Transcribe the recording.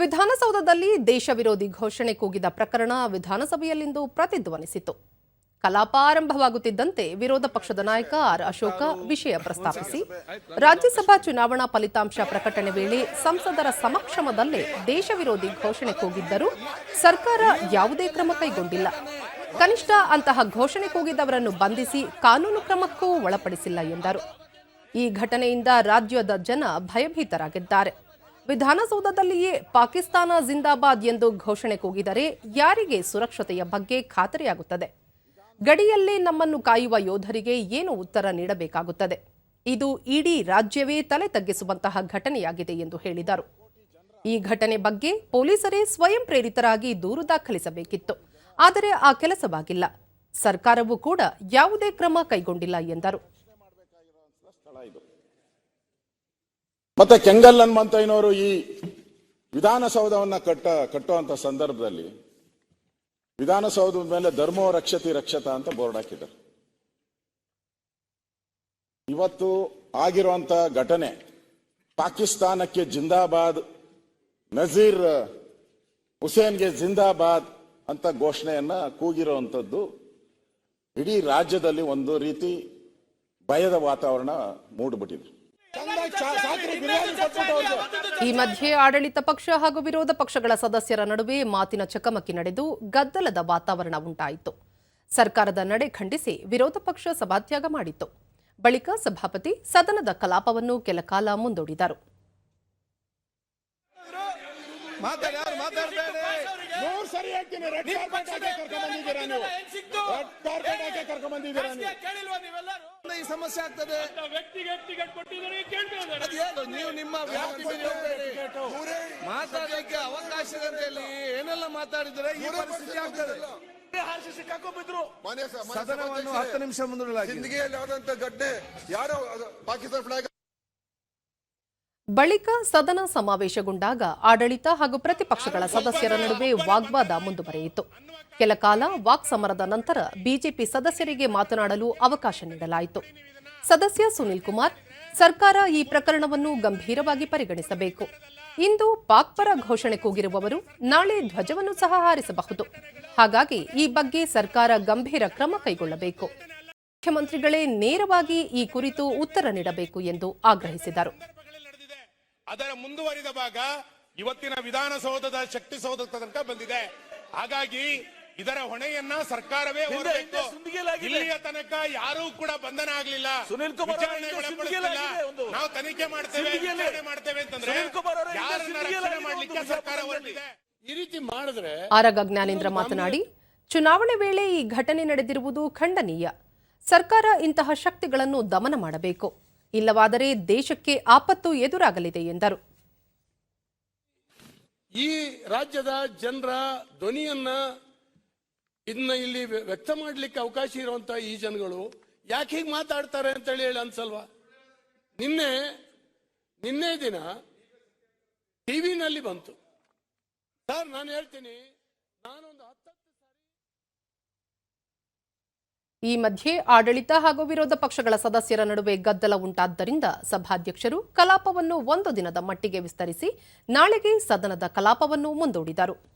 ವಿಧಾನಸೌಧದಲ್ಲಿ ದೇಶ ವಿರೋಧಿ ಘೋಷಣೆ ಕೂಗಿದ ಪ್ರಕರಣ ವಿಧಾನಸಭೆಯಲ್ಲಿಂದು ಪ್ರತಿಧ್ವನಿಸಿತು. ಕಲಾಪ ಆರಂಭವಾಗುತ್ತಿದ್ದಂತೆ ವಿರೋಧ ಪಕ್ಷದ ನಾಯಕ ಆರ್. ಅಶೋಕ ವಿಷಯ ಪ್ರಸ್ತಾಪಿಸಿ, ರಾಜ್ಯಸಭಾ ಚುನಾವಣಾ ಫಲಿತಾಂಶ ಪ್ರಕಟಣೆ ವೇಳೆ ಸಂಸದರ ಸಮಕ್ಷಮದಲ್ಲೇ ದೇಶ ವಿರೋಧಿ ಘೋಷಣೆ ಕೂಗಿದ್ದರೂ ಸರ್ಕಾರ ಯಾವುದೇ ಕ್ರಮ ಕೈಗೊಂಡಿಲ್ಲ. ಕನಿಷ್ಠ ಅಂತಹ ಘೋಷಣೆ ಕೂಗಿದವರನ್ನು ಬಂಧಿಸಿ ಕಾನೂನು ಕ್ರಮಕ್ಕೂ ಒಳಪಡಿಸಿಲ್ಲ ಎಂದರು. ಈ ಘಟನೆಯಿಂದ ರಾಜ್ಯದ ಜನ ಭಯಭೀತರಾಗಿದ್ದಾರೆ. ವಿಧಾನಸೌಧದಲ್ಲಿಯೇ ಪಾಕಿಸ್ತಾನ ಜಿಂದಾಬಾದ್ ಎಂದು ಘೋಷಣೆ ಕೂಗಿದರೆ ಯಾರಿಗೆ ಸುರಕ್ಷತೆಯ ಬಗ್ಗೆ ಖಾತರಿಯಾಗುತ್ತದೆ? ಗಡಿಯಲ್ಲೇ ನಮ್ಮನ್ನು ಕಾಯುವ ಯೋಧರಿಗೆ ಏನು ಉತ್ತರ ನೀಡಬೇಕಾಗುತ್ತದೆ? ಇದು ಇಡೀ ರಾಜ್ಯವೇ ತಲೆ ತಗ್ಗಿಸುವಂತಹ ಘಟನೆಯಾಗಿದೆ ಎಂದು ಹೇಳಿದರು. ಈ ಘಟನೆ ಬಗ್ಗೆ ಪೊಲೀಸರೇ ಸ್ವಯಂ ಪ್ರೇರಿತರಾಗಿ ದೂರು ದಾಖಲಿಸಬೇಕಿತ್ತು. ಆದರೆ ಆ ಕೆಲಸವಾಗಿಲ್ಲ. ಸರ್ಕಾರವೂ ಕೂಡ ಯಾವುದೇ ಕ್ರಮ ಕೈಗೊಂಡಿಲ್ಲ ಎಂದರು ಸ್ಥಳ ಇದು ಮತ್ತೆ ಕೆಂಗಲ್ ಹನುಮಂತಯ್ಯನವರು ಈ ವಿಧಾನಸೌಧವನ್ನ ಕಟ್ಟ, ಕಟ್ಟುವಂತ ಸಂದರ್ಭದಲ್ಲಿ ವಿಧಾನಸೌಧದ ಮೇಲೆ ಧರ್ಮೋ ರಕ್ಷತಿ ರಕ್ಷತ ಅಂತ ಬೋರ್ಡ್ ಹಾಕಿದ್ದಾರೆ. ಇವತ್ತು ಆಗಿರುವಂತ ಘಟನೆ ಪಾಕಿಸ್ತಾನಕ್ಕೆ ಜಿಂದಾಬಾದ್, ನಜೀರ್ ಹುಸೇನ್ಗೆ ಜಿಂದಾಬಾದ್ ಅಂತ ಘೋಷಣೆಯನ್ನ ಕೂಗಿರುವಂಥದ್ದು ಇಡೀ ರಾಜ್ಯದಲ್ಲಿ ಒಂದು ರೀತಿ ಭಯದ ವಾತಾವರಣ ಮೂಡ್ಬಿಟ್ಟಿದೆ. ಈ ಮಧ್ಯೆ ಆಡಳಿತ ಪಕ್ಷ ಹಾಗೂ ವಿರೋಧ ಪಕ್ಷಗಳ ಸದಸ್ಯರ ನಡುವೆ ಮಾತಿನ ಚಕಮಕಿ ನಡೆದು ಗದ್ದಲದ ವಾತಾವರಣ ಉಂಟಾಯಿತು. ಸರ್ಕಾರದ ನಡೆ ಖಂಡಿಸಿ ವಿರೋಧ ಪಕ್ಷ ಸಭಾತ್ಯಾಗ ಮಾಡಿತ್ತು. ಬಳಿಕ ಸಭಾಪತಿ ಸದನದ ಕಲಾಪವನ್ನು ಕೆಲಕಾಲ ಮುಂದೂಡಿದರು. ಸಮಸ್ಯೆ ಆಗ್ತದೆ. ವ್ಯಕ್ತಿಗೆ ಟಿಕೆಟ್ ಕೊಟ್ಟಿದ್ದಾರೆ ಕೇಳ್ತಾ ಇದ್ದಾರೆ. ಅದೇನು ನೀವು ನಿಮ್ಮ ವ್ಯಾಪ್ತಿ ಮೀರಿ ಹೋಗ್ಬೇಡಿ. ಮಾತಾಡಲಿಕ್ಕೆ ಅವಕಾಶ ಇದೆ ಏನೆಲ್ಲ ಮಾತಾಡಿದ್ರೆ ಈ ಪರಿಸ್ಥಿತಿ ಆಗ್ತದೆ. ಹಾರಿಸಿ ಸಿಕ್ಕಾಕೊಂಡ್ಬಿದ್ರು ಮನೆ ಸ- ಮನೆ ಸದನವನ್ನು ಸಭಾಧ್ಯಕ್ಷರೇ, ಹತ್ತು ನಿಮಿಷ ಮುಂದೂಡಲಾಗಿದೆ. ಸಿಂದಗಿಯಲ್ಲಿ ಆದಂತ ಘಟನೆ ಯಾರೋ ಅದು ಪಾಕಿಸ್ತಾನ ಫ್ಲಾಗ್ ಬಳಿಕ ಸದನ ಸಮಾವೇಶಗೊಂಡಾಗ ಆಡಳಿತ ಹಾಗೂ ಪ್ರತಿಪಕ್ಷಗಳ ಸದಸ್ಯರ ನಡುವೆ ವಾಗ್ವಾದ ಮುಂದುವರೆಯಿತು. ಕೆಲಕಾಲ ವಾಕ್ ಸಮರದ ನಂತರ ಬಿಜೆಪಿ ಸದಸ್ಯರಿಗೆ ಮಾತನಾಡಲು ಅವಕಾಶ ನೀಡಲಾಯಿತು. ಸದಸ್ಯ ಸುನಿಲ್ ಕುಮಾರ್, ಸರ್ಕಾರ ಈ ಪ್ರಕರಣವನ್ನು ಗಂಭೀರವಾಗಿ ಪರಿಗಣಿಸಬೇಕು. ಇಂದು ಪಾಕ್ ಪರ ಘೋಷಣೆ ಕೂಗಿರುವವರು ನಾಳೆ ಧ್ವಜವನ್ನು ಸಹ ಹಾರಿಸಬಹುದು. ಹಾಗಾಗಿ ಈ ಬಗ್ಗೆ ಸರ್ಕಾರ ಗಂಭೀರ ಕ್ರಮ ಕೈಗೊಳ್ಳಬೇಕು. ಮುಖ್ಯಮಂತ್ರಿಗಳೇ ನೇರವಾಗಿ ಈ ಕುರಿತು ಉತ್ತರ ನೀಡಬೇಕು ಎಂದು ಆಗ್ರಹಿಸಿದರು. ಅದರ ಮುಂದುವರಿದ ಭಾಗ ಇವತ್ತಿನ ವಿಧಾನಸೌಧದ ಶಕ್ತಿಸೌಧ ತನಕ ಬಂದಿದೆ. ಹಾಗಾಗಿ ಇದರ ಹೊಣೆಯನ್ನ ಸರ್ಕಾರವೇ ಹೊರಬೇಕು. ಇಲ್ಲಿಯ ತನಕ ಯಾರೂ ಕೂಡ ಬಂಧನ ಆಗ್ಲಿಲ್ಲ ಸುನಿಲ್ ಕುಮಾರ್. ನಾವು ತನಿಖೆ ಮಾಡ್ತೇವೆ. ವಿಚಾರಣೆ ಮಾಡ್ತೇವೆ ಅಂತಂದ್ರೆ ಯಾರನ್ನ ರಕ್ಷಣೆ ಮಾಡ್ಲಿಕ್ಕೆ ಸರ್ಕಾರ ಹೊರಟಿದೆ ಈ ರೀತಿ ಮಾಡಿದ್ರೆ ಆರಗ ಜ್ಞಾನೇಂದ್ರ ಮಾತನಾಡಿ ಚುನಾವಣೆ ವೇಳೆ ಈ ಘಟನೆ ನಡೆದಿರುವುದು ಖಂಡನೀಯ ಸರ್ಕಾರ ಇಂತಹ ಶಕ್ತಿಗಳನ್ನು ದಮನ ಮಾಡಬೇಕು ಇಲ್ಲವಾದರೆ ದೇಶಕ್ಕೆ ಆಪತ್ತು ಎದುರಾಗಲಿದೆ ಎಂದರು ಈ ರಾಜ್ಯದ ಜನರ ಧ್ವನಿಯನ್ನ ಇದನ್ನ ಇಲ್ಲಿ ವ್ಯ- ವ್ಯಕ್ತ ಮಾಡ್ಲಿಕ್ಕೆ ಅವಕಾಶ ಇರುವಂತ ಈ ಜನಗಳು ಯಾಕೆ ಹೀಗೆ ಮಾತಾಡ್ತಾರೆ ಅಂತ ಹೇಳಿ ಅನ್ಸಲ್ವಾ? ನಿನ್ನೆ ನಿನ್ನೆ ದಿನ ಟಿವಿನಲ್ಲಿ ಬಂತು. ಸರ್, ನಾನು ಹೇಳ್ತೀನಿ, ನಾನೊಂದು ಈ ಮಧ್ಯೆ ಆಡಳಿತ ಹಾಗೂ ವಿರೋಧ ಪಕ್ಷಗಳ ಸದಸ್ಯರ ನಡುವೆ ಗದ್ದಲ ಉಂಟಾದ್ದರಿಂದ ಸಭಾಧ್ಯಕ್ಷರು ಕಲಾಪವನ್ನು ಒಂದು ದಿನದ ಮಟ್ಟಿಗೆ ವಿಸ್ತರಿಸಿ ನಾಳೆಗೆ ಸದನದ ಕಲಾಪವನ್ನು ಮುಂದೂಡಿದರು.